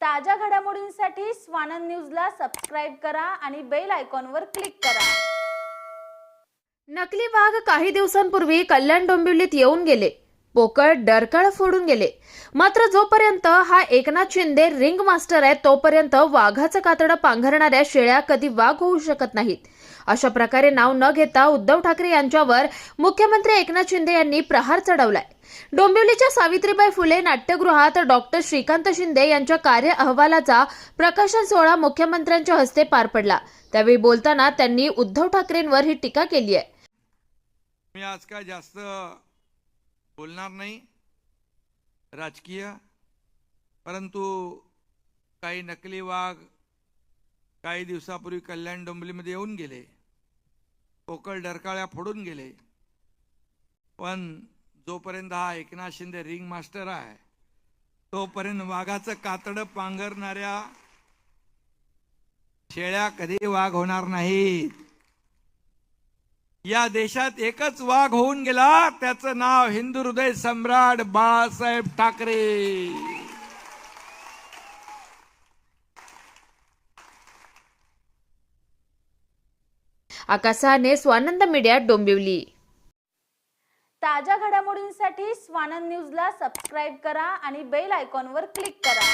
ताज्या घडामोडींसाठी स्वानंद न्यूजला सबस्क्राईब करा आणि बेल आयकॉनवर क्लिक करा. नकली वाघ काही दिवसांपूर्वी कल्याण डोंबिवलीत येऊन गेले. पोकळ डरकाळ फोडून गेले. मात्र जोपर्यंत हा एकनाथ शिंदे रिंग मास्टर आहे तोपर्यंत वाघाचं कातडं पांघरणाऱ्या शेळ्या कधी वाघ होऊ शकत नाहीत. अशा प्रकारे नाव न घेता उद्धव ठाकरे यांच्यावर मुख्यमंत्री एकनाथ शिंदे यांनी प्रहार चढवलाय. डोंबिवलीच्या सावित्रीबाई फुले नाट्यगृहात डॉक्टर श्रीकांत शिंदे यांच्या कार्य अहवालाचा प्रकाशन सोहळा मुख्यमंत्र्यांच्या हस्ते पार पडला. त्यावेळी बोलताना त्यांनी उद्धव ठाकरेंवर ही टीका केली आहे. मी आज काय जास्त बोलणार नाही. राजकीय. परंतु काही नकली वाघ काही दिवसापूर्वी कल्याण डोंबलीमध्ये येऊन गेले. पोकळ डरकाळ्या फोडून गेले. पण जोपर्यंत हा एकनाथ शिंदे रिंग मास्टर आहे तोपर्यंत वाघाचं कातडं पांघरणाऱ्या शेळ्या कधी वाघ होणार नाहीत. या देशात एकच वाघ होऊन गेला त्याचं नाव हिंदू हृदय सम्राट बाळासाहेब ठाकरे. आकाशाने स्वानंद मीडिया डोंबिवली. ताज्या घडामोडींसाठी स्वानंद न्यूजला सबस्क्राईब करा आणि बेल आयकॉनवर क्लिक करा.